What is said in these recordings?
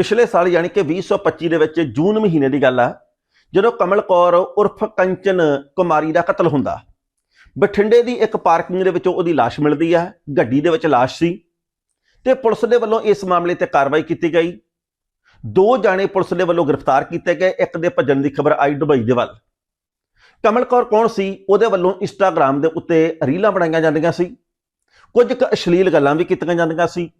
ਪਿਛਲੇ ਸਾਲ ਯਾਨੀ ਕਿ 2025 ਦੇ ਵਿੱਚ ਜੂਨ ਮਹੀਨੇ ਦੀ ਗੱਲ ਆ, ਜਦੋਂ ਕਮਲ ਕੌਰ ਉਰਫ ਕੰਚਨ ਕੁਮਾਰੀ ਦਾ ਕਤਲ ਹੁੰਦਾ, ਬਠਿੰਡੇ ਦੀ ਇੱਕ ਪਾਰਕਿੰਗ ਦੇ ਵਿੱਚੋਂ ਉਹਦੀ ਲਾਸ਼ ਮਿਲਦੀ ਆ, ਗੱਡੀ ਦੇ ਵਿੱਚ ਲਾਸ਼ ਸੀ ਤੇ ਪੁਲਿਸ ਦੇ ਵੱਲੋਂ ਇਸ ਮਾਮਲੇ ਤੇ ਕਾਰਵਾਈ ਕੀਤੀ ਗਈ। ਦੋ ਜਾਣੇ ਪੁਲਿਸ ਦੇ ਵੱਲੋਂ ਗ੍ਰਿਫਤਾਰ ਕੀਤੇ ਗਏ, ਇੱਕ ਦੇ ਭੱਜਣ ਦੀ ਖਬਰ ਆਈ ਦੁਬਈ ਦੇ ਵੱਲ। ਕਮਲ ਕੌਰ ਕੌਣ ਸੀ, ਉਹਦੇ ਵੱਲੋਂ ਇੰਸਟਾਗ੍ਰam ਦੇ ਉੱਤੇ ਰੀਲਾਂ ਬਣਾਈਆਂ ਜਾਂਦੀਆਂ ਸੀ, ਕੁਝ ਕੁ ਅਸ਼ਲੀਲ ਗੱਲਾਂ ਵੀ ਕੀਤੀਆਂ ਜਾਂਦੀਆਂ ਸੀ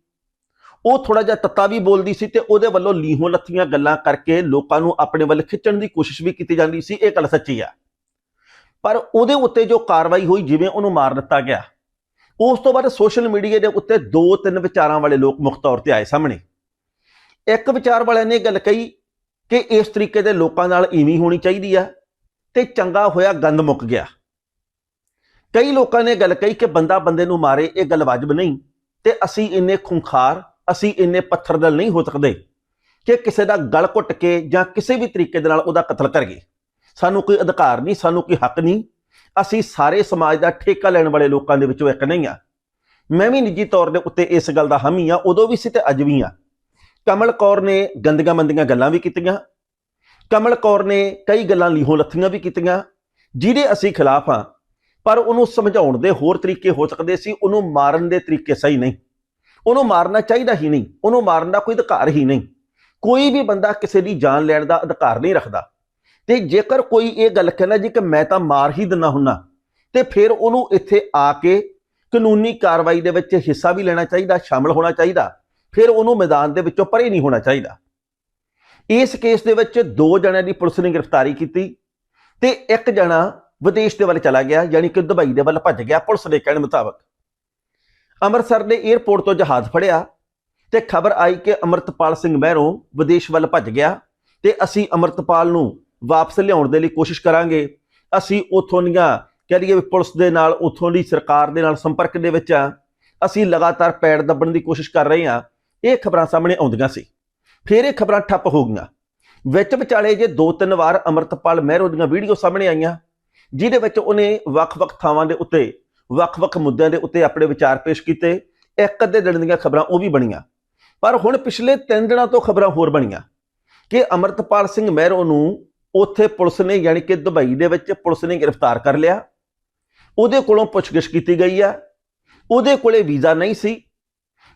ਉਹ ਥੋੜਾ ਜਿਹਾ ਤੱਤਾ ਵੀ ਬੋਲਦੀ ਸੀ ਤੇ ਉਹਦੇ ਵੱਲੋਂ ਲੀਹੋਂ ਲੱਥੀਆਂ ਗੱਲਾਂ ਕਰਕੇ ਲੋਕਾਂ ਨੂੰ ਆਪਣੇ ਵੱਲ ਖਿੱਚਣ ਦੀ ਕੋਸ਼ਿਸ਼ ਵੀ ਕੀਤੀ ਜਾਂਦੀ ਸੀ, ਇਹ ਗੱਲ ਸੱਚੀ ਆ। ਪਰ ਉਹਦੇ ਉੱਤੇ ਜੋ ਕਾਰਵਾਈ ਹੋਈ, ਜਿਵੇਂ ਉਹਨੂੰ ਮਾਰ ਦਿੱਤਾ ਗਿਆ, ਉਸ ਤੋਂ ਬਾਅਦ ਸੋਸ਼ਲ ਮੀਡੀਆ ਦੇ ਉੱਤੇ ਦੋ ਤਿੰਨ ਵਿਚਾਰਾਂ ਵਾਲੇ ਲੋਕ ਮੁੱਖ ਤੌਰ ਤੇ ਆਏ ਸਾਹਮਣੇ। ਇੱਕ ਵਿਚਾਰ ਵਾਲਿਆਂ ਨੇ ਗੱਲ ਕਹੀ ਕਿ ਇਸ ਤਰੀਕੇ ਦੇ ਲੋਕਾਂ ਨਾਲ ਇਵੇਂ ਹੋਣੀ ਚਾਹੀਦੀ ਆ ਤੇ ਚੰਗਾ ਹੋਇਆ ਗੰਦ ਮੁੱਕ ਗਿਆ। ਕਈ ਲੋਕਾਂ ਨੇ ਗੱਲ ਕਹੀ ਕਿ ਬੰਦਾ ਬੰਦੇ ਨੂੰ ਮਾਰੇ, ਇਹ ਗੱਲ ਵਾਜਬ ਨਹੀਂ ਤੇ ਅਸੀਂ ਇੰਨੇ ਖੁੰਖਾਰ ਅਸੀਂ ਇੰਨੇ ਪੱਥਰ ਦਿਲ ਨਹੀਂ ਹੋ ਸਕਦੇ ਕਿ ਕਿਸੇ ਦਾ ਗਲ ਘੁੱਟ ਕੇ ਜਾਂ ਕਿਸੇ ਵੀ ਤਰੀਕੇ ਦੇ ਨਾਲ ਉਹਦਾ ਕਤਲ ਕਰੀਏ। ਸਾਨੂੰ ਕੋਈ ਅਧਿਕਾਰ ਨਹੀਂ, ਸਾਨੂੰ ਕੋਈ ਹੱਕ ਨਹੀਂ। ਅਸੀਂ ਸਾਰੇ ਸਮਾਜ ਦਾ ਠੇਕਾ ਲੈਣ ਵਾਲੇ ਲੋਕਾਂ ਦੇ ਵਿੱਚੋਂ ਇੱਕ ਨਹੀਂ ਆ। ਮੈਂ ਵੀ ਨਿੱਜੀ ਤੌਰ ਦੇ ਉੱਤੇ ਇਸ ਗੱਲ ਦਾ ਹਾਮੀ ਆ ਉਦੋਂ ਵੀ ਸੀ ਤੇ ਅੱਜ ਵੀ ਆ ਕਮਲ ਕੌਰ ਨੇ ਗੰਦੀਆਂ ਮੰਦੀਆਂ ਗੱਲਾਂ ਵੀ ਕੀਤੀਆਂ। ਕਮਲ ਕੌਰ ਨੇ ਕਈ ਗੱਲਾਂ ਲੀਹੋਂ ਲੱਥੀਆਂ ਵੀ ਕੀਤੀਆਂ, ਜਿਹਦੇ ਅਸੀਂ ਖਿਲਾਫ ਆ ਪਰ ਉਹਨੂੰ ਸਮਝਾਉਣ ਦੇ ਹੋਰ ਤਰੀਕੇ ਹੋ ਸਕਦੇ ਸੀ, ਉਹਨੂੰ ਮਾਰਨ ਦੇ ਤਰੀਕੇ ਸਹੀ ਨਹੀਂ। ਉਹਨੂੰ ਮਾਰਨਾ ਚਾਹੀਦਾ ਹੀ ਨਹੀਂ, ਉਹਨੂੰ ਮਾਰਨ ਦਾ ਕੋਈ ਅਧਿਕਾਰ ਹੀ ਨਹੀਂ। ਕੋਈ ਵੀ ਬੰਦਾ ਕਿਸੇ ਦੀ ਜਾਨ ਲੈਣ ਦਾ ਅਧਿਕਾਰ ਨਹੀਂ ਰੱਖਦਾ। ਤੇ ਜੇਕਰ ਕੋਈ ਇਹ ਗੱਲ ਕਹਿੰਦਾ ਜੀ ਕਿ ਮੈਂ ਤਾਂ ਮਾਰ ਹੀ ਦਿੰਨਾ ਹੁੰਨਾ, ਤੇ ਫਿਰ ਉਹਨੂੰ ਇੱਥੇ ਆ ਕੇ ਕਾਨੂੰਨੀ ਕਾਰਵਾਈ ਦੇ ਵਿੱਚ ਹਿੱਸਾ ਵੀ ਲੈਣਾ ਚਾਹੀਦਾ, ਸ਼ਾਮਲ ਹੋਣਾ ਚਾਹੀਦਾ, ਫਿਰ ਉਹਨੂੰ ਮੈਦਾਨ ਦੇ ਵਿੱਚੋਂ ਪਰੇ ਨਹੀਂ ਹੋਣਾ ਚਾਹੀਦਾ। ਇਸ ਕੇਸ ਦੇ ਵਿੱਚ ਦੋ ਜਣਿਆਂ ਦੀ ਪੁਲਿਸ ਨੇ ਗ੍ਰਿਫਤਾਰੀ ਕੀਤੀ ਤੇ ਇੱਕ ਜਣਾ ਵਿਦੇਸ਼ ਦੇ ਵੱਲ ਚਲਾ ਗਿਆ, ਯਾਨੀ ਕਿ ਦੁਬਈ ਦੇ ਵੱਲ ਭੱਜ ਗਿਆ ਪੁਲਿਸ ਦੇ ਕਹਿਣ ਮੁਤਾਬਕ। ਅੰਮ੍ਰਿਤਸਰ ਦੇ 에ਅਰਪੋਰਟ ਤੋਂ ਜਹਾਜ਼ ਫੜਿਆ ਤੇ ਖਬਰ ਆਈ ਕਿ ਅਮਰਤਪਾਲ ਸਿੰਘ ਮਹਿਰੋਂ ਵਿਦੇਸ਼ ਵੱਲ ਭੱਜ ਗਿਆ ਤੇ ਅਸੀਂ ਅਮਰਤਪਾਲ ਨੂੰ ਵਾਪਸ ਲਿਆਉਣ ਦੇ ਲਈ ਕੋਸ਼ਿਸ਼ ਕਰਾਂਗੇ। ਅਸੀਂ ਉਥੋਂ ਦੀਆਂ ਕਹਿ ਲਈਏ ਵੀ ਪੁਲਿਸ ਦੇ ਨਾਲ, ਉਥੋਂ ਦੀ ਸਰਕਾਰ ਦੇ ਨਾਲ ਸੰਪਰਕ ਦੇ ਵਿੱਚ ਆ। ਅਸੀਂ ਲਗਾਤਾਰ ਪੈੜ ਦੱਬਣ ਦੀ ਕੋਸ਼ਿਸ਼ ਕਰ ਰਹੇ ਹਾਂ ਇਹ ਖਬਰਾਂ ਸਾਹਮਣੇ ਆਉਂਦੀਆਂ ਸੀ। ਫਿਰ ਇਹ ਖਬਰਾਂ ਠੱਪ ਹੋ ਗਈਆਂ। ਵਿੱਚ ਵਿਚਾਲੇ ਜੇ ਦੋ ਤਿੰਨ ਵਾਰ ਅਮਰਤਪਾਲ ਮਹਿਰੋ ਦੀਆਂ ਵੀਡੀਓ ਸਾਹਮਣੇ ਆਈਆਂ, ਜਿਹਦੇ ਵਿੱਚ ਉਹਨੇ ਵੱਖ-ਵੱਖ ਥਾਵਾਂ ਦੇ ਉੱਤੇ ਵੱਖ-ਵੱਖ ਮੁੱਦਿਆਂ ਦੇ ਉੱਤੇ ਆਪਣੇ ਵਿਚਾਰ ਪੇਸ਼ ਕੀਤੇ, ਇੱਕ ਅੱਧੇ ਦਿਨ ਦੀਆਂ ਖਬਰਾਂ ਉਹ ਵੀ ਬਣੀਆਂ। ਪਰ ਹੁਣ ਪਿਛਲੇ 3 ਦਿਨਾਂ ਤੋਂ ਖਬਰਾਂ ਹੋਰ ਬਣੀਆਂ ਕਿ ਅਮਰਤਪਾਲ ਸਿੰਘ ਮਹਿਰੋ ਨੂੰ ਉੱਥੇ ਪੁਲਿਸ ਨੇ ਯਾਨੀ ਕਿ ਦੁਬਈ ਦੇ ਵਿੱਚ ਪੁਲਿਸ ਨੇ ਗ੍ਰਿਫਤਾਰ ਕਰ ਲਿਆ। ਉਹਦੇ ਕੋਲੋਂ ਪੁੱਛਗਿੱਛ ਕੀਤੀ ਗਈ ਆ। ਉਹਦੇ ਕੋਲੇ ਵੀਜ਼ਾ ਨਹੀਂ ਸੀ।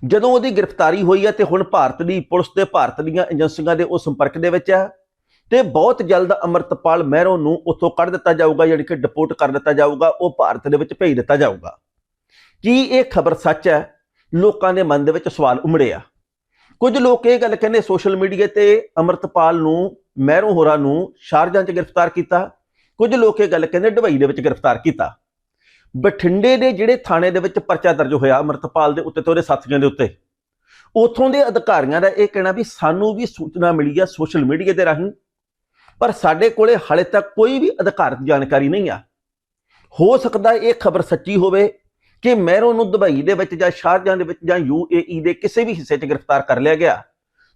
ਜਦੋਂ ਉਹਦੀ ਗ੍ਰਿਫਤਾਰੀ ਹੋਈ ਹੈ ਤੇ ਹੁਣ ਭਾਰਤ ਦੀ ਪੁਲਿਸ ਤੇ ਭਾਰਤ ਦੀਆਂ ਏਜੰਸੀਆਂ ਦੇ ਉਹ ਸੰਪਰਕ ਦੇ ਵਿੱਚ ਹੈ ਤੇ ਬਹੁਤ ਜਲਦ ਅਮਰਤਪਾਲ ਮਹਿਰੋਂ ਨੂੰ ਉੱਥੋਂ ਕੱਢ ਦਿੱਤਾ ਜਾਊਗਾ, ਯਾਨੀ ਕਿ ਡਿਪੋਰਟ ਕਰ ਦਿੱਤਾ ਜਾਊਗਾ, ਉਹ ਭਾਰਤ ਦੇ ਵਿੱਚ ਭੇਜ ਦਿੱਤਾ ਜਾਊਗਾ। ਕੀ ਇਹ ਖਬਰ ਸੱਚ ਹੈ? ਲੋਕਾਂ ਦੇ ਮਨ ਦੇ ਵਿੱਚ ਸਵਾਲ ਉਮੜੇ ਆ। ਕੁਝ ਲੋਕ ਇਹ ਗੱਲ ਕਹਿੰਦੇ ਸੋਸ਼ਲ ਮੀਡੀਆ ਤੇ ਅਮਰਤਪਾਲ ਨੂੰ, ਮਹਿਰੋਂ ਹੋਰਾਂ ਨੂੰ ਸ਼ਾਰਜਾਂ 'ਚ ਗ੍ਰਿਫਤਾਰ ਕੀਤਾ। ਕੁਝ ਲੋਕ ਇਹ ਗੱਲ ਕਹਿੰਦੇ ਦੁਬਈ ਦੇ ਵਿੱਚ ਗ੍ਰਿਫਤਾਰ ਕੀਤਾ। ਬਠਿੰਡੇ ਦੇ ਜਿਹੜੇ ਥਾਣੇ ਦੇ ਵਿੱਚ ਪਰਚਾ ਦਰਜ ਹੋਇਆ ਅਮਰਤਪਾਲ ਦੇ ਉੱਤੇ ਤੇ ਉਹਦੇ ਸਾਥੀਆਂ ਦੇ ਉੱਤੇ। ਉਥੋਂ ਦੇ ਅਧਿਕਾਰੀਆਂ ਦਾ ਇਹ ਕਹਿਣਾ ਵੀ ਸਾਨੂੰ ਵੀ ਸੂਚਨਾ ਮਿਲੀ ਆ ਸੋਸ਼ਲ ਮੀਡੀਆ ਦੇ ਰਾਹੀਂ ਪਰ ਸਾਡੇ ਕੋਲੇ ਹਾਲੇ ਤੱਕ ਕੋਈ ਵੀ ਅਧਿਕਾਰਤ ਜਾਣਕਾਰੀ ਨਹੀਂ ਆ। ਹੋ ਸਕਦਾ ਇਹ ਖਬਰ ਸੱਚੀ ਹੋਵੇ ਕਿ ਮੈਰੋ ਨੂੰ ਦੁਬਈ ਦੇ ਵਿੱਚ ਜਾਂ ਸ਼ਾਰਜਾਂ ਦੇ ਵਿੱਚ ਜਾਂ ਯੂਏਈ ਦੇ ਕਿਸੇ ਵੀ ਹਿੱਸੇ 'ਚ ਗ੍ਰਿਫਤਾਰ ਕਰ ਲਿਆ ਗਿਆ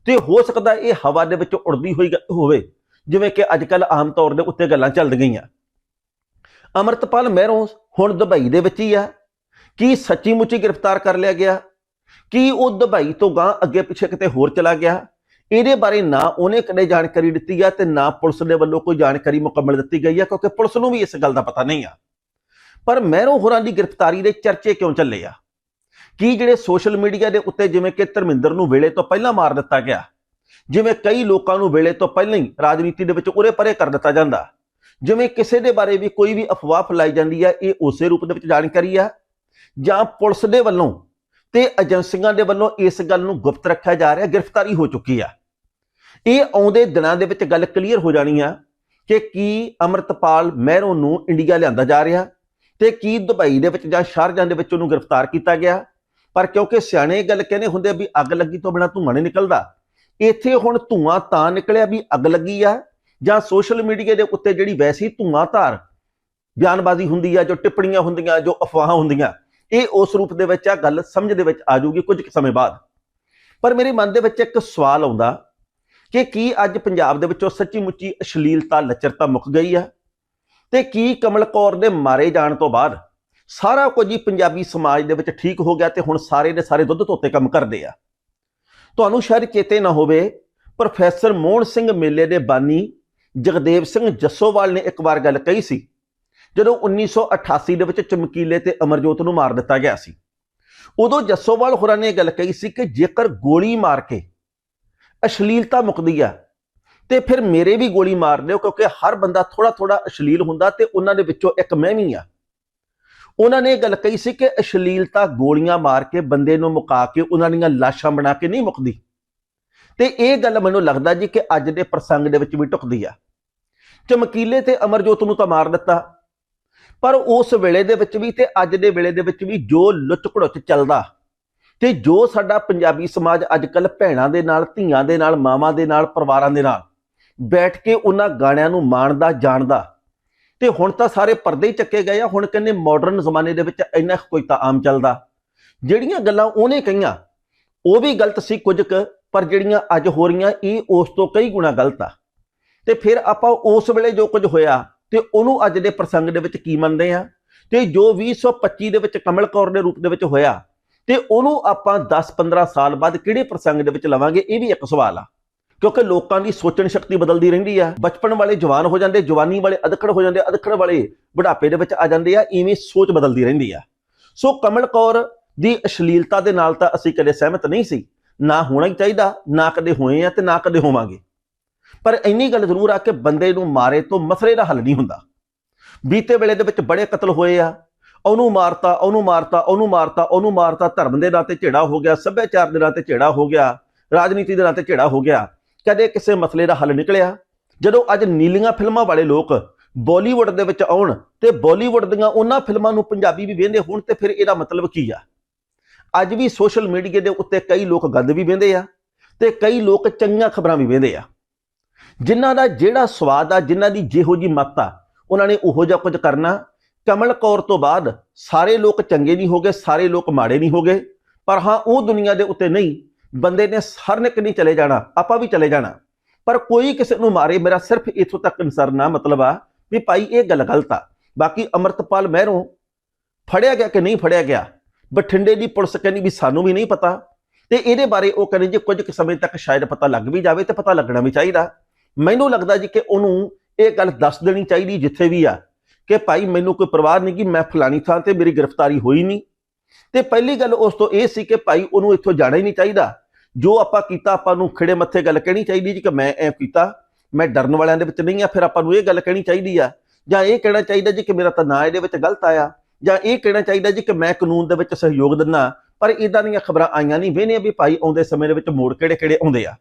ਤੇ ਹੋ ਸਕਦਾ ਇਹ ਹਵਾ ਦੇ ਵਿੱਚ ਉੜਦੀ ਹੋਈ ਹੋਵੇ, ਜਿਵੇਂ ਕਿ ਅੱਜ ਕੱਲ ਆਮ ਤੌਰ ਦੇ ਉੱਤੇ ਗੱਲਾਂ ਚੱਲਦ ਗਈਆਂ ਅਮਰਤਪਾਲ ਮਹਿਰੋ ਹੁਣ ਦੁਬਈ ਦੇ ਵਿੱਚ ਹੀ ਆ। ਕੀ ਸੱਚੀ ਮੁੱਚੀ ਗ੍ਰਿਫਤਾਰ ਕਰ ਲਿਆ ਗਿਆ? ਕੀ ਉਹ ਦੁਬਈ ਤੋਂ ਗਾਂ ਅੱਗੇ ਪਿੱਛੇ ਕਿਤੇ ਹੋਰ ਚਲਾ ਗਿਆ? ਇਹਦੇ ਬਾਰੇ ਨਾ ਉਹਨੇ ਕਦੇ ਜਾਣਕਾਰੀ ਦਿੱਤੀ ਆ ਤੇ ਨਾ ਪੁਲਿਸ ਦੇ ਵੱਲੋਂ ਕੋਈ ਜਾਣਕਾਰੀ ਮੁਕੰਮਲ ਦਿੱਤੀ ਗਈ ਆ, ਕਿਉਂਕਿ ਪੁਲਿਸ ਨੂੰ ਵੀ ਇਸ ਗੱਲ ਦਾ ਪਤਾ ਨਹੀਂ ਆ। ਪਰ ਮਹਿਰੋ ਹੋਰਾਂ ਦੀ ਗ੍ਰਿਫਤਾਰੀ ਦੇ ਚਰਚੇ ਕਿਉਂ ਚੱਲੇ ਆ? ਕੀ ਜਿਹੜੇ ਸੋਸ਼ਲ ਮੀਡੀਆ ਦੇ ਉੱਤੇ ਜਿਵੇਂ ਕਿ ਧਰਮਿੰਦਰ ਨੂੰ ਵੇਲੇ ਤੋਂ ਪਹਿਲਾਂ ਮਾਰ ਦਿੱਤਾ ਗਿਆ, ਜਿਵੇਂ ਕਈ ਲੋਕਾਂ ਨੂੰ ਵੇਲੇ ਤੋਂ ਪਹਿਲਾਂ ਹੀ ਰਾਜਨੀਤੀ ਦੇ ਵਿੱਚ ਉਰੇ ਪਰੇ ਕਰ ਦਿੱਤਾ ਜਾਂਦਾ, ਜਿਵੇਂ ਕਿਸੇ ਦੇ ਬਾਰੇ ਵੀ ਕੋਈ ਵੀ ਅਫਵਾਹ ਫੈਲਾਈ ਜਾਂਦੀ ਆ, ਇਹ ਉਸੇ ਰੂਪ ਦੇ ਵਿੱਚ ਜਾਣਕਾਰੀ ਆ? ਜਾਂ ਪੁਲਿਸ ਦੇ ਵੱਲੋਂ ਤੇ ਏਜੰਸੀਆਂ ਦੇ ਵੱਲੋਂ ਇਸ ਗੱਲ ਨੂੰ ਗੁਪਤ ਰੱਖਿਆ ਜਾ ਰਿਹਾ, ਗ੍ਰਿਫਤਾਰੀ ਹੋ ਚੁੱਕੀ ਆ? ਇਹ ਆਉਂਦੇ ਦਿਨਾਂ ਦੇ ਵਿੱਚ ਗੱਲ ਕਲੀਅਰ ਹੋ ਜਾਣੀ ਆ ਕਿ ਕੀ ਅਮਰਤਪਾਲ ਮਹਿਰੋ ਨੂੰ ਇੰਡੀਆ ਲਿਆਂਦਾ ਜਾ ਰਿਹਾ ਤੇ ਕੀ ਦੁਬਈ ਦੇ ਵਿੱਚ ਜਾਂ ਸ਼ਾਰਜਾਂ ਦੇ ਵਿੱਚ ਉਹਨੂੰ ਗ੍ਰਿਫਤਾਰ ਕੀਤਾ ਗਿਆ। ਪਰ ਕਿਉਂਕਿ ਸਿਆਣੇ ਗੱਲ ਕਹਿੰਦੇ ਹੁੰਦੇ ਵੀ ਅੱਗ ਲੱਗੀ ਤੋਂ ਬਿਨਾ ਧੂੰਆਂ ਨਹੀਂ ਨਿਕਲਦਾ, ਇੱਥੇ ਹੁਣ ਧੂੰਆਂ ਤਾਂ ਨਿਕਲਿਆ ਵੀ ਅੱਗ ਲੱਗੀ ਆ ਜਾਂ ਸੋਸ਼ਲ ਮੀਡੀਆ ਦੇ ਉੱਤੇ ਜਿਹੜੀ ਵੈਸੀ ਧੂੰਆਂ ਧਾਰ ਬਿਆਨਬਾਜ਼ੀ ਹੁੰਦੀ ਆ, ਜੋ ਟਿੱਪਣੀਆਂ ਹੁੰਦੀਆਂ, ਜੋ ਅਫਵਾਹਾਂ ਹੁੰਦੀਆਂ, ਇਹ ਉਸ ਰੂਪ ਦੇ ਵਿੱਚ ਆ, ਗੱਲ ਸਮਝ ਦੇ ਵਿੱਚ ਆ ਜਾਊਗੀ ਕੁਝ ਕੁ ਸਮੇਂ ਬਾਅਦ। ਪਰ ਮੇਰੇ ਮਨ ਦੇ ਵਿੱਚ ਇੱਕ ਸਵਾਲ ਆਉਂਦਾ ਕਿ ਕੀ ਅੱਜ ਪੰਜਾਬ ਦੇ ਵਿੱਚੋਂ ਸੱਚੀ ਮੁੱਚੀ ਅਸ਼ਲੀਲਤਾ, ਲੱਚਰਤਾ ਮੁੱਕ ਗਈ ਆ ਤੇ ਕੀ ਕਮਲ ਕੌਰ ਦੇ ਮਾਰੇ ਜਾਣ ਤੋਂ ਬਾਅਦ ਸਾਰਾ ਕੁਝ ਹੀ ਪੰਜਾਬੀ ਸਮਾਜ ਦੇ ਵਿੱਚ ਠੀਕ ਹੋ ਗਿਆ ਤੇ ਹੁਣ ਸਾਰੇ ਦੇ ਸਾਰੇ ਦੁੱਧ ਧੋਤੇ ਕੰਮ ਕਰਦੇ ਆ? ਤੁਹਾਨੂੰ ਸ਼ਾਇਦ ਚੇਤੇ ਨਾ ਹੋਵੇ, ਪ੍ਰੋਫੈਸਰ ਮੋਹਨ ਸਿੰਘ ਮੇਲੇ ਦੇ ਬਾਨੀ ਜਗਦੇਵ ਸਿੰਘ ਜੱਸੋਵਾਲ ਨੇ ਇੱਕ ਵਾਰ ਗੱਲ ਕਹੀ ਸੀ, ਜਦੋਂ 1988 ਦੇ ਵਿੱਚ ਚਮਕੀਲੇ ਤੇ ਅਮਰਜੋਤ ਨੂੰ ਮਾਰ ਦਿੱਤਾ ਗਿਆ ਸੀ। ਉਦੋਂ ਜੱਸੋਵਾਲ ਹੋਰਾਂ ਨੇ ਇਹ ਗੱਲ ਕਹੀ ਸੀ ਕਿ ਜੇਕਰ ਗੋਲੀ ਮਾਰ ਕੇ ਅਸ਼ਲੀਲਤਾ ਮੁਕਦੀ ਆ। ਤੇ ਫਿਰ ਮੇਰੇ ਵੀ ਗੋਲੀ ਮਾਰ ਦਿਓ ਕਿਉਂਕਿ ਹਰ ਬੰਦਾ ਥੋੜਾ ਥੋੜਾ ਅਸ਼ਲੀਲ ਹੁੰਦਾ ਤੇ ਉਹਨਾਂ ਦੇ ਵਿੱਚੋਂ ਇੱਕ ਮੈਂ ਵੀ ਆ। ਉਹਨਾਂ ਨੇ ਇਹ ਗੱਲ ਕਹੀ ਸੀ ਕਿ ਅਸ਼ਲੀਲਤਾ ਗੋਲੀਆਂ ਮਾਰ ਕੇ ਬੰਦੇ ਨੂੰ ਮੁਕਾ ਕੇ ਉਹਨਾਂ ਦੀਆਂ ਲਾਸ਼ਾਂ ਬਣਾ ਕੇ ਨਹੀਂ ਮੁਕਦੀ। ਤੇ ਇਹ ਗੱਲ ਮੈਨੂੰ ਲੱਗਦਾ ਜੀ ਕਿ ਅੱਜ ਦੇ ਪ੍ਰਸੰਗ ਦੇ ਵਿੱਚ ਵੀ ਟੁਕਦੀ ਆ। ਚਮਕੀਲੇ ਤੇ ਅਮਰਜੋਤ ਨੂੰ ਤਾਂ ਮਾਰ ਦਿੱਤਾ। ਪਰ ਉਸ ਵੇਲੇ ਦੇ ਵਿੱਚ ਵੀ ਤੇ ਅੱਜ ਦੇ ਵੇਲੇ ਦੇ ਵਿੱਚ ਵੀ ਜੋ ਲੁੱਟ ਘੜੁੱਚ ਚੱਲਦਾ ਤੇ ਜੋ ਸਾਡਾ ਪੰਜਾਬੀ ਸਮਾਜ ਅੱਜ ਕੱਲ ਭੈਣਾਂ ਦੇ ਨਾਲ, ਧੀਆਂ ਦੇ ਨਾਲ, ਮਾਵਾਂ ਦੇ ਨਾਲ, ਪਰਿਵਾਰਾਂ ਦੇ ਨਾਲ ਬੈਠ ਕੇ ਉਹਨਾਂ ਗਾਣਿਆਂ ਨੂੰ ਮਾਣਦਾ, ਜਾਣਦਾ, ਤੇ ਹੁਣ ਤਾਂ ਸਾਰੇ ਪਰਦੇ ਹੀ ਚੱਕੇ ਗਏ ਆ, ਹੁਣ ਕਹਿੰਦੇ ਮਾਡਰਨ ਜ਼ਮਾਨੇ ਦੇ ਵਿੱਚ ਇੰਨਾ ਕੁ ਕੋਈ ਤਾਂ ਆਮ ਚੱਲਦਾ। ਜਿਹੜੀਆਂ ਗੱਲਾਂ ਉਹਨੇ ਕਹੀਆਂ, ਉਹ ਵੀ ਗਲਤ ਸੀ ਕੁਝ ਕੁ, ਪਰ ਜਿਹੜੀਆਂ ਅੱਜ ਹੋ ਰਹੀਆਂ, ਇਹ ਉਸ ਤੋਂ ਕਈ ਗੁਣਾ ਗਲਤ ਆ। ਤੇ ਫਿਰ ਆਪਾਂ ਉਸ ਵੇਲੇ ਜੋ ਕੁਝ ਹੋਇਆ, ਤੇ ਉਹਨੂੰ ਅੱਜ ਦੇ ਪ੍ਰਸੰਗ ਦੇ ਵਿੱਚ ਕੀ ਮੰਨਦੇ ਆ? ਤੇ ਜੋ 2025 ਦੇ ਵਿੱਚ ਕਮਲ ਕੌਰ ਦੇ ਰੂਪ ਦੇ ਵਿੱਚ ਹੋਇਆ ਤੇ ਉਹਨੂੰ ਆਪਾਂ 10-15 ਸਾਲ ਬਾਅਦ ਕਿਹੜੇ ਪ੍ਰਸੰਗ ਦੇ ਵਿੱਚ ਲਵਾਂਗੇ, ਇਹ ਵੀ ਇੱਕ ਸਵਾਲ ਆ। ਕਿਉਂਕਿ ਲੋਕਾਂ ਦੀ ਸੋਚਣ ਸ਼ਕਤੀ ਬਦਲਦੀ ਰਹਿੰਦੀ ਆ। ਬਚਪਨ ਵਾਲੇ ਜਵਾਨ ਹੋ ਜਾਂਦੇ, ਜਵਾਨੀ ਵਾਲੇ ਅਧਖੜ ਹੋ ਜਾਂਦੇ, ਅਧਖੜ ਵਾਲੇ ਬੁਢਾਪੇ ਦੇ ਵਿੱਚ ਆ ਜਾਂਦੇ ਆ, ਇਵੇਂ ਸੋਚ ਬਦਲਦੀ ਰਹਿੰਦੀ ਆ। ਸੋ ਕਮਲ ਕੌਰ ਦੀ ਅਸ਼ਲੀਲਤਾ ਦੇ ਨਾਲ ਤਾਂ ਅਸੀਂ ਕਦੇ ਸਹਿਮਤ ਨਹੀਂ ਸੀ। ਨਾ ਹੋਣਾ ਹੀ ਚਾਹੀਦਾ, ਨਾ ਕਦੇ ਹੋਏ ਆ ਤੇ ਨਾ ਕਦੇ ਹੋਵਾਂਗੇ। ਪਰ ਇੰਨੀ ਗੱਲ ਜ਼ਰੂਰ ਆ ਕਿ ਬੰਦੇ ਨੂੰ ਮਾਰੇ ਤੋਂ ਮਸਲੇ ਦਾ ਹੱਲ ਨਹੀਂ ਹੁੰਦਾ। ਬੀਤੇ ਵੇਲੇ ਦੇ ਵਿੱਚ ਬੜੇ ਕਤਲ ਹੋਏ ਆ ਉਹਨੂੰ ਮਾਰਤਾ ਉਹਨੂੰ ਮਾਰਤਾ ਉਹਨੂੰ ਮਾਰਤਾ ਉਹਨੂੰ ਮਾਰਤਾ, ਧਰਮ ਦੇ ਨਾਂ ਤੇ ਝੇੜਾ ਹੋ ਗਿਆ, ਸੱਭਿਆਚਾਰ ਦੇ ਨਾਂ ਤੇ ਝੇੜਾ ਹੋ ਗਿਆ, ਰਾਜਨੀਤੀ ਦੇ ਨਾਂ ਤੇ ਝੇੜਾ ਹੋ ਗਿਆ, ਕਦੇ ਕਿਸੇ ਮਸਲੇ ਦਾ ਹੱਲ ਨਿਕਲਿਆ? ਜਦੋਂ ਅੱਜ ਨੀਲੀਆਂ ਫਿਲਮਾਂ ਵਾਲੇ ਲੋਕ ਬਾਲੀਵੁੱਡ ਦੇ ਵਿੱਚ ਆਉਣ ਤੇ ਬਾਲੀਵੁੱਡ ਦੀਆਂ ਉਹਨਾਂ ਫਿਲਮਾਂ ਨੂੰ ਪੰਜਾਬੀ ਵੀ ਵੇਖਦੇ ਹੋਣ ਤੇ ਫਿਰ ਇਹਦਾ ਮਤਲਬ ਕੀ ਆ? ਅੱਜ ਵੀ ਸੋਸ਼ਲ ਮੀਡੀਆ ਦੇ ਉੱਤੇ ਕਈ ਲੋਕ ਗੰਦ ਵੀ ਵੇਂਦੇ ਆ ਤੇ ਕਈ ਲੋਕ ਚੰਗੀਆਂ ਖਬਰਾਂ ਵੀ ਵੇਂਦੇ ਆ। ਜਿਨ੍ਹਾਂ ਦਾ ਜਿਹੜਾ ਸਵਾਦ ਆ, ਜਿਨ੍ਹਾਂ ਦੀ ਜਿਹੋ ਜੀ ਮੱਤ ਆ, ਉਹਨਾਂ ਨੇ ਉਹੋ ਜਿਹਾ ਕੁਝ ਕਰਨਾ ਕਮਲ ਕੌਰ ਤੋਂ ਬਾਅਦ ਸਾਰੇ ਲੋਕ ਚੰਗੇ ਨਹੀਂ ਹੋਗੇ, ਸਾਰੇ ਲੋਕ ਮਾੜੇ ਨਹੀਂ ਹੋਗੇ। ਪਰ ਹਾਂ, ਉਹ ਦੁਨੀਆ ਦੇ ਉੱਤੇ ਨਹੀਂ, ਬੰਦੇ ਨੇ ਹਰ ਨਹੀਂ ਚਲੇ ਜਾਣਾ, ਆਪਾਂ ਵੀ ਚਲੇ ਜਾਣਾ। ਪਰ ਕੋਈ ਕਿਸੇ ਨੂੰ ਮਾਰੇ ਮੇਰਾ ਸਿਰਫ ਇਥੋਂ ਤੱਕ ਨਾ ਮਤਲਬ ਆ ਵੀ ਭਾਈ ਇਹ ਗੱਲ ਗਲਤ ਆ। ਬਾਕੀ ਅਮਰਤਪਾਲ ਮਹਿਰੋਂ ਫੜਿਆ ਗਿਆ ਕਿ ਨਹੀਂ ਫੜਿਆ ਗਿਆ? ਬਠਿੰਡੇ ਦੀ ਪੁਲਿਸ ਕਹਿੰਦੀ ਵੀ ਸਾਨੂੰ ਵੀ ਨਹੀਂ ਪਤਾ। ਤੇ ਇਹਦੇ ਬਾਰੇ ਉਹ ਕਹਿੰਦੇ ਜੇ ਕੁਝ ਕੁ ਸਮੇਂ ਤੱਕ ਸ਼ਾਇਦ ਪਤਾ ਲੱਗ ਵੀ ਜਾਵੇ ਤੇ ਪਤਾ ਲੱਗਣਾ ਵੀ ਚਾਹੀਦਾ। ਮੈਨੂੰ ਲੱਗਦਾ ਜੀ ਕਿ ਉਹਨੂੰ ਇਹ ਗੱਲ ਦੱਸ ਦੇਣੀ ਚਾਹੀਦੀ ਜਿੱਥੇ ਵੀ ਆ। ਕਿ ਭਾਈ ਮੈਨੂੰ ਕੋਈ ਪਰਵਾਹ ਨਹੀਂ ਕਿ ਮੈਂ ਫਲਾਣੀ ਥਾਂ ਤੇ ਮੇਰੀ ਗ੍ਰਿਫਤਾਰੀ ਹੋਈ ਨਹੀਂ। ਤੇ ਪਹਿਲੀ ਗੱਲ ਉਸ ਤੋਂ ਇਹ ਸੀ ਕਿ ਭਾਈ ਉਹਨੂੰ ਇੱਥੋਂ ਜਾਣਾ ਹੀ ਨਹੀਂ ਚਾਹੀਦਾ। ਜੋ ਆਪਾਂ ਕੀਤਾ, ਆਪਾਂ ਨੂੰ ਖਿੜੇ ਮੱਥੇ ਗੱਲ ਕਹਿਣੀ ਚਾਹੀਦੀ ਜੀ ਕਿ ਮੈਂ ਐ ਕੀਤਾ, ਮੈਂ ਡਰਨ ਵਾਲਿਆਂ ਦੇ ਵਿੱਚ ਨਹੀਂ ਆ, ਫਿਰ ਆਪਾਂ ਨੂੰ ਇਹ ਗੱਲ ਕਹਿਣੀ ਚਾਹੀਦੀ ਆ। ਜਾਂ ਇਹ ਕਹਿਣਾ ਚਾਹੀਦਾ ਜੀ ਕਿ ਮੇਰਾ ਤਾਂ ਨਾਂ ਇਹਦੇ ਵਿੱਚ ਗਲਤ ਆਇਆ। ਜਾਂ ਇਹ ਕਹਿਣਾ ਚਾਹੀਦਾ ਜੀ ਕਿ ਮੈਂ ਕਾਨੂੰਨ ਦੇ ਵਿੱਚ ਸਹਿਯੋਗ ਦਿੰਦਾ। ਪਰ ਇਦਾਂ ਦੀਆਂ ਖਬਰਾਂ ਆਈਆਂ ਨਹੀਂ ਵੇਨੇ ਵੀ ਭਾਈ ਆਉਂਦੇ ਸਮੇਂ ਦੇ ਵਿੱਚ ਮੋੜ ਕਿਹੜੇ ਕਿਹੜੇ ਆਉਂਦੇ ਆ।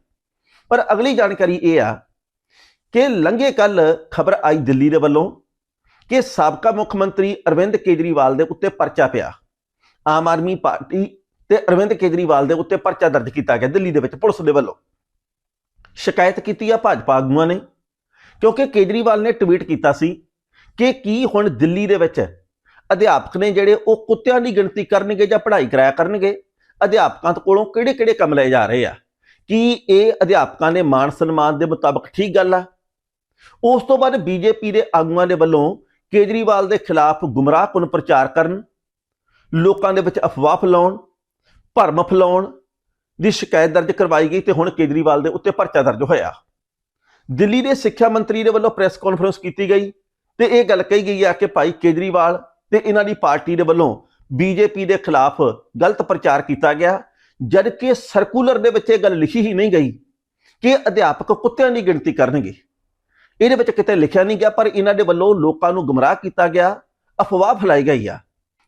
ਪਰ ਅਗਲੀ ਜਾਣਕਾਰੀ ਇਹ ਆ ਕਿ ਲੰਘੇ ਕੱਲ ਖਬਰ ਆਈ ਦਿੱਲੀ ਦੇ ਵੱਲੋਂ ਕਿ ਸਾਬਕਾ ਮੁੱਖ ਮੰਤਰੀ ਅਰਵਿੰਦ ਕੇਜਰੀਵਾਲ ਦੇ ਉੱਤੇ ਪਰਚਾ ਪਿਆ। ਆਮ ਆਦਮੀ ਪਾਰਟੀ ਤੇ ਅਰਵਿੰਦ ਕੇਜਰੀਵਾਲ ਦੇ ਉੱਤੇ ਪਰਚਾ ਦਰਜ ਕੀਤਾ ਗਿਆ ਦਿੱਲੀ ਦੇ ਵਿੱਚ ਪੁਲਿਸ ਦੇ ਵੱਲੋਂ। ਸ਼ਿਕਾਇਤ ਕੀਤੀ ਆ ਭਾਜਪਾ ਆਗੂਆਂ ਨੇ, ਕਿਉਂਕਿ ਕੇਜਰੀਵਾਲ ਨੇ ਟਵੀਟ ਕੀਤਾ ਸੀ ਕਿ ਕੀ ਹੁਣ ਦਿੱਲੀ ਦੇ ਵਿੱਚ ਅਧਿਆਪਕ ਨੇ ਜਿਹੜੇ ਉਹ ਕੁੱਤਿਆਂ ਦੀ ਗਿਣਤੀ ਕਰਨਗੇ ਜਾਂ ਪੜ੍ਹਾਈ ਕਰਾਇਆ ਕਰਨਗੇ, ਅਧਿਆਪਕਾਂ ਕੋਲੋਂ ਕਿਹੜੇ-ਕਿਹੜੇ ਕੰਮ ਲਏ ਜਾ ਰਹੇ ਆ? ਕੀ ਇਹ ਅਧਿਆਪਕਾਂ ਦੇ ਮਾਨ ਸਨਮਾਨ ਦੇ ਮੁਤਾਬਕ ਠੀਕ ਗੱਲ ਆ? ਉਸ ਤੋਂ ਬਾਅਦ ਬੀਜੇਪੀ ਦੇ ਆਗੂਆਂ ਦੇ ਵੱਲੋਂ ਕੇਜਰੀਵਾਲ ਦੇ ਖਿਲਾਫ ਗੁੰਮਰਾਹਕੁਨ ਪ੍ਰਚਾਰ ਕਰਨ, ਲੋਕਾਂ ਦੇ ਵਿੱਚ ਅਫਵਾਹ ਫੈਲਾਉਣ, ਭਰਮ ਫੈਲਾਉਣ ਦੀ ਸ਼ਿਕਾਇਤ ਦਰਜ ਕਰਵਾਈ ਗਈ ਤੇ ਹੁਣ ਕੇਜਰੀਵਾਲ ਦੇ ਉੱਤੇ ਪਰਚਾ ਦਰਜ ਹੋਇਆ। ਦਿੱਲੀ ਦੇ ਸਿੱਖਿਆ ਮੰਤਰੀ ਦੇ ਵੱਲੋਂ ਪ੍ਰੈਸ ਕਾਨਫਰੰਸ ਕੀਤੀ ਗਈ ਤੇ ਇਹ ਗੱਲ ਕਹੀ ਗਈ ਆ ਕਿ ਭਾਈ ਕੇਜਰੀਵਾਲ ਤੇ ਇਹਨਾਂ ਦੀ ਪਾਰਟੀ ਦੇ ਵੱਲੋਂ ਬੀਜੇਪੀ ਦੇ ਖਿਲਾਫ ਗਲਤ ਪ੍ਰਚਾਰ ਕੀਤਾ ਗਿਆ ਜਦ ਕਿ ਸਰਕੂਲਰ ਦੇ ਵਿੱਚ ਇਹ ਗੱਲ ਲਿਖੀ ਹੀ ਨਹੀਂ ਗਈ ਕਿ ਅਧਿਆਪਕ ਕੁੱਤਿਆਂ ਦੀ ਗਿਣਤੀ ਕਰਨਗੇ। ਇਹਦੇ ਵਿੱਚ ਕਿਤੇ ਲਿਖਿਆ ਨਹੀਂ ਗਿਆ, ਪਰ ਇਹਨਾਂ ਦੇ ਵੱਲੋਂ ਲੋਕਾਂ ਨੂੰ ਗੁੰਮਰਾਹ ਕੀਤਾ ਗਿਆ, ਅਫਵਾਹ ਫੈਲਾਈ ਗਈ ਆ।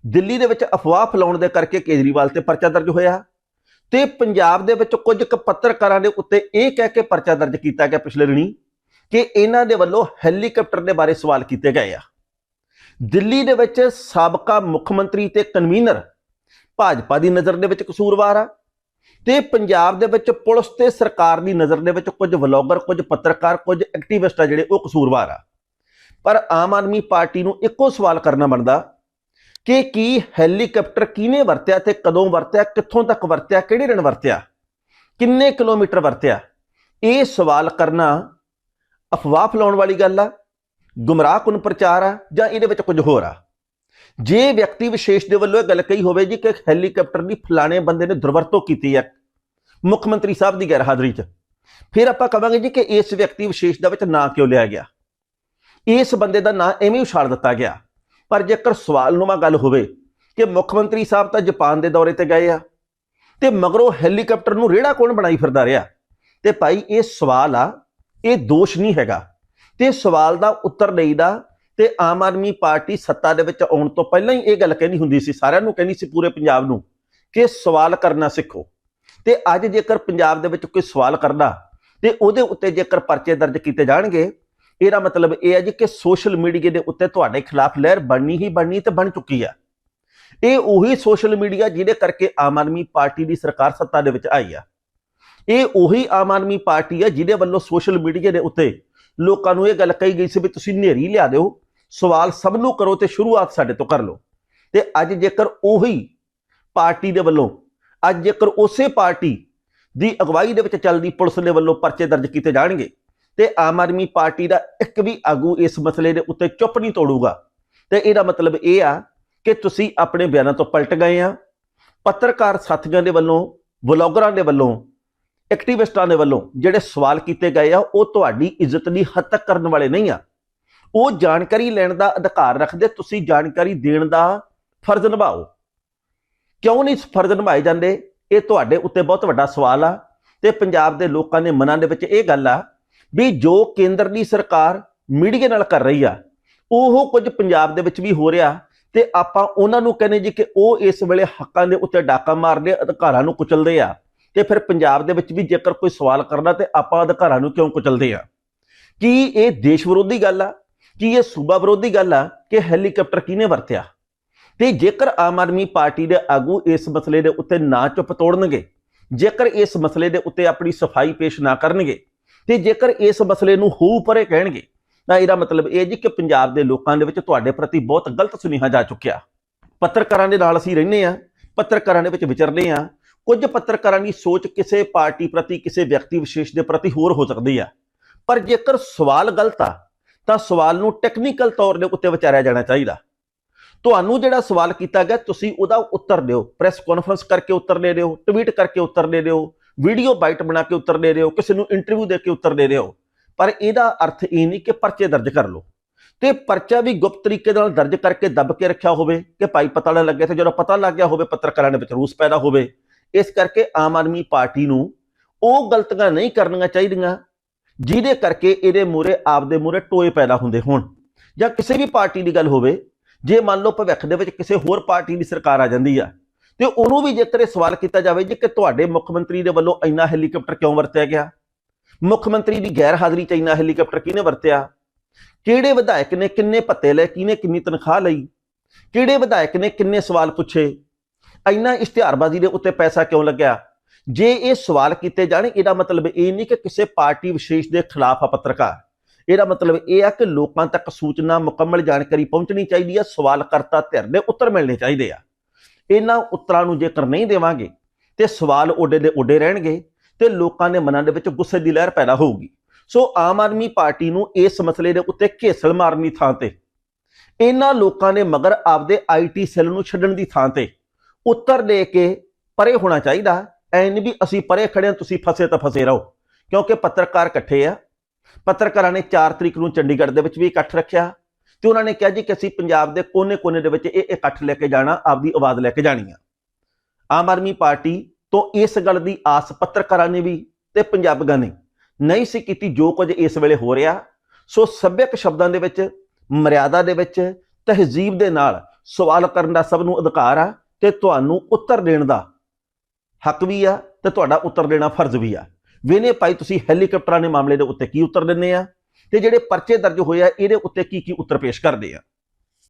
ਦਿੱਲੀ ਦੇ ਵਿੱਚ ਅਫਵਾਹ ਫੈਲਾਉਣ ਦੇ ਕਰਕੇ ਕੇਜਰੀਵਾਲ ਤੇ ਪਰਚਾ ਦਰਜ ਹੋਇਆ ਤੇ ਪੰਜਾਬ ਦੇ ਵਿੱਚ ਕੁਝ ਕੁ ਪੱਤਰਕਾਰਾਂ ਦੇ ਉੱਤੇ ਇਹ ਕਹਿ ਕੇ ਪਰਚਾ ਦਰਜ ਕੀਤਾ ਗਿਆ ਪਿਛਲੇ ਦਿਨੀ ਕਿ ਇਹਨਾਂ ਦੇ ਵੱਲੋਂ ਹੈਲੀਕਾਪਟਰ ਦੇ ਬਾਰੇ ਸਵਾਲ ਕੀਤੇ ਗਏ ਆ। ਦਿੱਲੀ ਦੇ ਵਿੱਚ ਸਾਬਕਾ ਮੁੱਖ ਮੰਤਰੀ ਤੇ ਕਨਵੀਨਰ ਭਾਜਪਾ ਦੀ ਨਜ਼ਰ ਦੇ ਵਿੱਚ ਕਸੂਰਵਾਰ ਆ। ਤੇ ਪੰਜਾਬ ਦੇ ਵਿੱਚ ਪੁਲਿਸ ਤੇ ਸਰਕਾਰ ਦੀ ਨਜ਼ਰ ਦੇ ਵਿੱਚ ਕੁਝ ਵਲੌਗਰ, ਕੁਝ ਪੱਤਰਕਾਰ, ਕੁਝ ਐਕਟਿਵਿਸਟ ਆ ਜਿਹੜੇ ਉਹ ਕਸੂਰਵਾਰ ਆ। ਪਰ ਆਮ ਆਦਮੀ ਪਾਰਟੀ ਨੂੰ ਇੱਕੋ ਸਵਾਲ ਕਰਨਾ ਬਣਦਾ, ਕਿ ਕੀ ਹੈਲੀਕਾਪਟਰ ਕਿਹਨੇ ਵਰਤਿਆ ਤੇ ਕਦੋਂ ਵਰਤਿਆ, ਕਿੱਥੋਂ ਤੱਕ ਵਰਤਿਆ, ਕਿਹੜੇ ਦਿਨ ਵਰਤਿਆ, ਕਿੰਨੇ ਕਿਲੋਮੀਟਰ ਵਰਤਿਆ? ਇਹ ਸਵਾਲ ਕਰਨਾ ਅਫਵਾਹ ਫੈਲਾਉਣ ਵਾਲੀ ਗੱਲ ਆ, ਗੁੰਮਰਾਹਕੁਨ ਪ੍ਰਚਾਰ ਆ ਜਾਂ ਇਹਦੇ ਵਿੱਚ ਕੁਝ ਹੋਰ ਆ? ਜੇ ਵਿਅਕਤੀ ਵਿਸ਼ੇਸ਼ ਦੇ ਵੱਲੋਂ ਇਹ ਗੱਲ ਕਹੀ ਹੋਵੇ ਜੀ ਕਿ ਹੈਲੀਕਾਪਟਰ ਦੀ ਫਲਾਣੇ ਬੰਦੇ ਨੇ ਦੁਰਵਰਤੋਂ ਕੀਤੀ ਹੈ, ਮੁੱਖ ਮੰਤਰੀ ਸਾਹਿਬ ਦੀ ਗੈਰ ਹਾਜ਼ਰੀ 'ਚ, ਫਿਰ ਆਪਾਂ ਕਵਾਂਗੇ ਜੀ ਕਿ ਇਸ ਵਿਅਕਤੀ ਵਿਸ਼ੇਸ਼ ਦਾ ਵਿੱਚ ਨਾਂ ਕਿਉਂ ਲਿਆ ਗਿਆ? ਇਸ ਬੰਦੇ ਦਾ ਨਾਂ ਐਵੇਂ ਉਛਾਲ ਦਿੱਤਾ ਗਿਆ। ਪਰ ਜੇਕਰ ਸਵਾਲ ਸਵਾਲਨੁਮਾ ਗੱਲ ਹੋਵੇ ਕਿ ਮੁੱਖ ਮੰਤਰੀ ਸਾਹਿਬ ਤਾਂ ਜਾਪਾਨ ਦੇ ਦੌਰੇ ਤੇ ਗਏ ਆ, ਤੇ ਮਗਰੋਂ ਹੈਲੀਕਾਪਟਰ ਨੂੰ ਰੇੜਾ ਕੌਣ ਬਣਾਈ ਫਿਰਦਾ ਰਿਹਾ? ਤੇ ਭਾਈ ਇਹ ਸਵਾਲ ਆ, ਇਹ ਦੋਸ਼ ਨਹੀਂ ਹੈਗਾ। ਤੇ ਸਵਾਲ ਦਾ ਉੱਤਰ ਦੇਈਦਾ ਤੇ ਆਮ ਆਦਮੀ ਪਾਰਟੀ ਸੱਤਾ ਦੇ ਵਿੱਚ ਆਉਣ ਤੋਂ ਪਹਿਲਾਂ ਹੀ ਇਹ ਗੱਲ ਕਹਿੰਦੀ ਹੁੰਦੀ ਸੀ, ਸਾਰਿਆਂ ਨੂੰ ਕਹਿੰਦੀ ਸੀ ਪੂਰੇ ਪੰਜਾਬ ਨੂੰ ਕਿ ਸਵਾਲ ਕਰਨਾ ਸਿੱਖੋ। ਤੇ ਅੱਜ ਜੇਕਰ ਪੰਜਾਬ ਦੇ ਵਿੱਚ ਕੋਈ ਸਵਾਲ ਕਰਦਾ ਤੇ ਉਹਦੇ ਉੱਤੇ ਜੇਕਰ ਪਰਚੇ ਦਰਜ ਕੀਤੇ ਜਾਣਗੇ, ਇਹਦਾ ਮਤਲਬ ਇਹ ਹੈ ਜੀ ਕਿ ਸੋਸ਼ਲ ਮੀਡੀਆ ਦੇ ਉੱਤੇ ਤੁਹਾਡੇ ਖਿਲਾਫ ਲਹਿਰ ਬਣਨੀ ਹੀ ਬਣਨੀ ਤੇ ਬਣ ਚੁੱਕੀ ਆ। ਇਹ ਉਹੀ ਸੋਸ਼ਲ ਮੀਡੀਆ ਜਿਹਦੇ ਕਰਕੇ ਆਮ ਆਦਮੀ ਪਾਰਟੀ ਦੀ ਸਰਕਾਰ ਸੱਤਾ ਦੇ ਵਿੱਚ ਆਈ ਆ। ਇਹ ਉਹੀ ਆਮ ਆਦਮੀ ਪਾਰਟੀ ਆ ਜਿਹਦੇ ਵੱਲੋਂ ਸੋਸ਼ਲ ਮੀਡੀਆ ਦੇ ਉੱਤੇ ਲੋਕਾਂ ਨੂੰ ਇਹ ਗੱਲ ਕਹੀ ਗਈ ਸੀ ਵੀ ਤੁਸੀਂ ਨੇਰੀ ਲਿਆ ਦਿਓ ਸਵਾਲ ਸਭ ਨੂੰ ਕਰੋ ਤੇ ਸ਼ੁਰੂਆਤ ਸਾਡੇ ਤੋਂ ਕਰ ਲਓ। ਤੇ ਅੱਜ ਜੇਕਰ ਉਹੀ ਪਾਰਟੀ ਦੇ ਵੱਲੋਂ, ਅੱਜ ਜੇਕਰ ਉਸੇ ਪਾਰਟੀ ਦੀ ਅਗਵਾਈ ਦੇ ਵਿੱਚ ਚੱਲਦੀ ਪੁਲਿਸ ਦੇ ਵੱਲੋਂ ਪਰਚੇ ਦਰਜ ਕੀਤੇ ਜਾਣਗੇ, ਤੇ ਆਮ ਆਦਮੀ ਪਾਰਟੀ ਦਾ ਇੱਕ ਵੀ ਆਗੂ ਇਸ ਮਸਲੇ ਦੇ ਉੱਤੇ ਚੁੱਪ ਨਹੀਂ ਤੋੜੂਗਾ। ਤੇ ਇਹਦਾ ਮਤਲਬ ਇਹ ਆ ਕਿ ਤੁਸੀਂ ਆਪਣੇ ਬਿਆਨਾਂ ਤੋਂ ਪਲਟ ਗਏ ਆ। ਪੱਤਰਕਾਰ ਸਾਥੀਆਂ ਦੇ ਵੱਲੋਂ, ਵਲੌਗਰਾਂ ਦੇ ਵੱਲੋਂ, ਐਕਟਿਵਿਸਟਾਂ ਦੇ ਵੱਲੋਂ ਜਿਹੜੇ ਸਵਾਲ ਕੀਤੇ ਗਏ ਆ, ਉਹ ਤੁਹਾਡੀ ਇੱਜ਼ਤ ਦੀ ਹੱਦ ਤੱਕ ਕਰਨ ਵਾਲੇ ਨਹੀਂ ਆ। ਉਹ ਜਾਣਕਾਰੀ ਲੈਣ ਦਾ ਅਧਿਕਾਰ ਰੱਖਦੇ, ਤੁਸੀਂ ਜਾਣਕਾਰੀ ਦੇਣ ਦਾ ਫਰਜ਼ ਨਿਭਾਓ। ਕਿਉਂ ਨਹੀਂ ਫਰਜ਼ ਨਿਭਾਏ ਜਾਂਦੇ? ਇਹ ਤੁਹਾਡੇ ਉੱਤੇ ਬਹੁਤ ਵੱਡਾ ਸਵਾਲ ਆ ਤੇ ਪੰਜਾਬ ਦੇ ਲੋਕਾਂ ਦੇ ਮਨਾਂ ਦੇ ਵਿੱਚ ਇਹ ਗੱਲ ਆ ਵੀ ਜੋ ਕੇਂਦਰ ਦੀ ਸਰਕਾਰ ਮੀਡੀਆ ਨਾਲ ਕਰ ਰਹੀ ਆ, ਉਹ ਕੁਝ ਪੰਜਾਬ ਦੇ ਵਿੱਚ ਵੀ ਹੋ ਰਿਹਾ ਤੇ ਆਪਾਂ ਉਹਨਾਂ ਨੂੰ ਕਹਿੰਦੇ ਜੀ ਕਿ ਉਹ ਇਸ ਵੇਲੇ ਹੱਕਾਂ ਦੇ ਉੱਤੇ ਡਾਕਾ ਮਾਰਦੇ, ਅਧਿਕਾਰਾਂ ਨੂੰ ਕੁਚਲਦੇ ਆ ਤੇ ਫਿਰ ਪੰਜਾਬ ਦੇ ਵਿੱਚ ਵੀ ਜੇਕਰ ਕੋਈ ਸਵਾਲ ਕਰਦਾ ਤੇ ਆਪਾਂ ਅਧਿਕਾਰਾਂ ਨੂੰ ਕਿਉਂ ਕੁਚਲਦੇ ਆ? ਕੀ ਇਹ ਦੇਸ਼ ਵਿਰੋਧੀ ਗੱਲ ਆ? ਕੀ ਇਹ ਸੂਬਾ ਵਿਰੋਧੀ ਗੱਲ ਆ ਕਿ ਹੈਲੀਕਾਪਟਰ ਕਿਹਨੇ ਵਰਤਿਆ? ਤੇ ਜੇਕਰ ਆਮ ਆਦਮੀ ਪਾਰਟੀ ਦੇ ਆਗੂ ਇਸ ਮਸਲੇ ਦੇ ਉੱਤੇ ਨਾ ਚੁੱਪ ਤੋੜਨਗੇ, ਜੇਕਰ ਇਸ ਮਸਲੇ ਦੇ ਉੱਤੇ ਆਪਣੀ ਸਫ਼ਾਈ ਪੇਸ਼ ਨਾ ਕਰਨਗੇ, ਤੇ ਜੇਕਰ ਇਸ ਮਸਲੇ ਨੂੰ ਹੂ ਪਰੇ ਕਹਿਣਗੇ, ਤਾਂ ਇਹਦਾ ਮਤਲਬ ਇਹ ਜੀ ਕਿ ਪੰਜਾਬ ਦੇ ਲੋਕਾਂ ਦੇ ਵਿੱਚ ਤੁਹਾਡੇ ਪ੍ਰਤੀ ਬਹੁਤ ਗਲਤ ਸੁਨੇਹਾ ਜਾ ਚੁੱਕਿਆ। ਪੱਤਰਕਾਰਾਂ ਦੇ ਨਾਲ ਅਸੀਂ ਰਹਿੰਦੇ ਆ ਪੱਤਰਕਾਰਾਂ ਦੇ ਵਿੱਚ ਵਿਚਰਦੇ ਆ ਕੁਝ ਪੱਤਰਕਾਰਾਂ ਦੀ ਸੋਚ ਕਿਸੇ ਪਾਰਟੀ ਪ੍ਰਤੀ, ਕਿਸੇ ਵਿਅਕਤੀ ਵਿਸ਼ੇਸ਼ ਦੇ ਪ੍ਰਤੀ ਹੋਰ ਹੋ ਸਕਦੀ ਆ। ਪਰ ਜੇਕਰ ਸਵਾਲ ਗਲਤ ਆ ਤਾਂ ਸਵਾਲ ਨੂੰ ਟੈਕਨੀਕਲ ਤੌਰ ਦੇ ਉੱਤੇ ਵਿਚਾਰਿਆ ਜਾਣਾ ਚਾਹੀਦਾ। ਤੁਹਾਨੂੰ ਜਿਹੜਾ ਸਵਾਲ ਕੀਤਾ ਗਿਆ, ਤੁਸੀਂ ਉਹਦਾ ਉੱਤਰ ਦਿਓ। ਪ੍ਰੈਸ ਕਾਨਫਰੰਸ ਕਰਕੇ ਉੱਤਰ ਦੇ ਦਿਓ ਟਵੀਟ ਕਰਕੇ ਉੱਤਰ ਦੇ ਦਿਓ ਵੀਡੀਓ ਬਾਈਟ ਬਣਾ ਕੇ ਉੱਤਰ ਦੇ ਦਿਓ, ਕਿਸੇ ਨੂੰ ਇੰਟਰਵਿਊ ਦੇ ਕੇ ਉੱਤਰ ਦੇ ਦਿਓ। ਪਰ ਇਹਦਾ ਅਰਥ ਇਹ ਨਹੀਂ ਕਿ ਪਰਚੇ ਦਰਜ ਕਰ ਲਓ। ਤੇ ਪਰਚਾ ਵੀ ਗੁਪਤ ਤਰੀਕੇ ਨਾਲ ਦਰਜ ਕਰਕੇ ਦੱਬ ਕੇ ਰੱਖਿਆ ਹੋਵੇ ਕਿ ਭਾਈ ਪਤਾ ਨਾ ਲੱਗੇ, ਤੇ ਜਦੋਂ ਪਤਾ ਲੱਗ ਗਿਆ ਹੋਵੇ, ਪੱਤਰਕਾਰਾਂ ਦੇ ਵਿੱਚ ਰੂਸ ਪੈਦਾ ਹੋਵੇ। ਇਸ ਕਰਕੇ ਆਮ ਆਦਮੀ ਪਾਰਟੀ ਨੂੰ ਉਹ ਗਲਤੀਆਂ ਨਹੀਂ ਕਰਨੀਆਂ ਚਾਹੀਦੀਆਂ। ਜਿਹਦੇ ਕਰਕੇ ਇਹਦੇ ਮੂਰੇ ਆਪਦੇ ਮੂਰੇ ਟੋਏ ਪੈਦਾ ਹੁੰਦੇ ਹੋਣ। ਜਾਂ ਕਿਸੇ ਵੀ ਪਾਰਟੀ ਦੀ ਗੱਲ ਹੋਵੇ, ਜੇ ਮੰਨ ਲਓ ਭਵਿੱਖ ਦੇ ਵਿੱਚ ਕਿਸੇ ਹੋਰ ਪਾਰਟੀ ਦੀ ਸਰਕਾਰ ਆ ਜਾਂਦੀ ਆ, ਤੇ ਉਹਨੂੰ ਵੀ ਜੇਕਰ ਇਹ ਸਵਾਲ ਕੀਤਾ ਜਾਵੇ ਜੇ ਕਿ ਤੁਹਾਡੇ ਮੁੱਖ ਮੰਤਰੀ ਦੇ ਵੱਲੋਂ ਇੰਨਾ ਹੈਲੀਕਾਪਟਰ ਕਿਉਂ ਵਰਤਿਆ ਗਿਆ? ਮੁੱਖ ਮੰਤਰੀ ਦੀ ਗੈਰ ਹਾਜ਼ਰੀ 'ਚ ਇੰਨਾ ਹੈਲੀਕਾਪਟਰ ਕਿਹਨੇ ਵਰਤਿਆ? ਕਿਹੜੇ ਵਿਧਾਇਕ ਨੇ ਕਿੰਨੇ ਪੱਤੇ ਲਏ, ਕਿਹਨੇ ਕਿੰਨੀ ਤਨਖਾਹ ਲਈ? ਕਿਹੜੇ ਵਿਧਾਇਕ ਨੇ ਕਿੰਨੇ ਸਵਾਲ ਪੁੱਛੇ? ਇੰਨਾ ਇਸ਼ਤਿਹਾਰਬਾਜ਼ੀ ਦੇ ਉੱਤੇ ਪੈਸਾ ਕਿਉਂ ਲੱਗਿਆ? ਜੇ ਇਹ ਸਵਾਲ ਕੀਤੇ ਜਾਣ, ਇਹਦਾ ਮਤਲਬ ਇਹ ਨਹੀਂ ਕਿ ਕਿਸੇ ਪਾਰਟੀ ਵਿਸ਼ੇਸ਼ ਦੇ ਖਿਲਾਫ ਆ ਪੱਤਰਕਾਰ। ਇਹਦਾ ਮਤਲਬ ਇਹ ਆ ਕਿ ਲੋਕਾਂ ਤੱਕ ਸੂਚਨਾ ਮੁਕੰਮਲ ਜਾਣਕਾਰੀ ਪਹੁੰਚਣੀ ਚਾਹੀਦੀ ਆ ਸਵਾਲ ਕਰਤਾ ਧਿਰ ਦੇ ਉੱਤਰ ਮਿਲਣੇ ਚਾਹੀਦੇ ਆ। ਇਹਨਾਂ ਉੱਤਰਾਂ ਨੂੰ ਜੇਕਰ ਨਹੀਂ ਦੇਵਾਂਗੇ ਤੇ ਸਵਾਲ ਓਡੇ ਦੇ ਓਡੇ ਰਹਿਣਗੇ ਤੇ ਲੋਕਾਂ ਦੇ ਮਨਾਂ ਦੇ ਵਿੱਚ ਗੁੱਸੇ ਦੀ ਲਹਿਰ ਪੈਦਾ ਹੋਊਗੀ। ਸੋ ਆਮ ਆਦਮੀ ਪਾਰਟੀ ਨੂੰ ਇਸ ਮਸਲੇ ਦੇ ਉੱਤੇ ਘੇਸਲ ਮਾਰਨੀ ਥਾਂ ਤੇ, ਇਹਨਾਂ ਲੋਕਾਂ ਨੇ ਮਗਰ ਆਪਦੇ ਆਈਟੀ ਸੈੱਲ ਨੂੰ ਛੱਡਣ ਦੀ ਥਾਂ ਤੇ ਉੱਤਰ ਦੇ ਕੇ ਪਰੇ ਹੋਣਾ ਚਾਹੀਦਾ। ਐ ਨਹੀਂ ਵੀ ਅਸੀਂ ਪਰੇ ਖੜੇ ਹਾਂ, ਤੁਸੀਂ ਫਸੇ ਤਾਂ ਫਸੇ ਰਹੋ। ਕਿਉਂਕਿ ਪੱਤਰਕਾਰ ਇਕੱਠੇ ਆ। ਪੱਤਰਕਾਰਾਂ ਨੇ 4 ਤਰੀਕ ਨੂੰ ਚੰਡੀਗੜ੍ਹ ਦੇ ਵਿੱਚ ਵੀ ਇਕੱਠ ਰੱਖਿਆ ਤੇ ਉਹਨਾਂ ਨੇ ਕਿਹਾ ਜੀ ਕਿ ਅਸੀਂ ਪੰਜਾਬ ਦੇ ਕੋਨੇ-ਕੋਨੇ ਦੇ ਵਿੱਚ ਇਹ ਇਕੱਠ ਲੈ ਕੇ ਜਾਣਾ, ਆਪਦੀ ਆਵਾਜ਼ ਲੈ ਕੇ ਜਾਣੀ ਆ। ਆਮ ਆਦਮੀ ਪਾਰਟੀ ਤੋਂ ਇਸ ਗੱਲ ਦੀ ਆਸ ਪੱਤਰਕਾਰਾਂ ਨੇ ਵੀ ਤੇ ਪੰਜਾਬੀਆਂ ਨੇ ਨਹੀਂ ਸੀ ਕੀਤੀ, ਜੋ ਕੁਝ ਇਸ ਵੇਲੇ ਹੋ ਰਿਹਾ। ਸੋ ਸੱਭਿਅਕ ਸ਼ਬਦਾਂ ਦੇ ਵਿੱਚ, ਮਰਿਆਦਾ ਦੇ ਵਿੱਚ, ਤਹਿਜ਼ੀਬ ਦੇ ਨਾਲ ਸਵਾਲ ਕਰਨ ਦਾ ਸਭ ਨੂੰ ਅਧਿਕਾਰ ਆ ਤੇ ਤੁਹਾਨੂੰ ਉੱਤਰ ਦੇਣ ਦਾ ਹੱਕ ਵੀ ਆ ਤੇ ਤੁਹਾਡਾ ਉੱਤਰ ਦੇਣਾ ਫਰਜ਼ ਵੀ ਆ। ਵੇਨੇ ਭਾਈ ਤੁਸੀਂ ਹੈਲੀਕਾਪਟਰਾਂ ਦੇ ਮਾਮਲੇ ਦੇ ਉੱਤੇ ਕੀ ਉੱਤਰ ਦਿੰਦੇ ਆ? ਤੇ ਜਿਹੜੇ ਪਰਚੇ ਦਰਜ ਹੋਏ ਆ, ਇਹਦੇ ਉੱਤੇ ਕੀ ਕੀ ਉੱਤਰ ਪੇਸ਼ ਕਰਦੇ ਆ?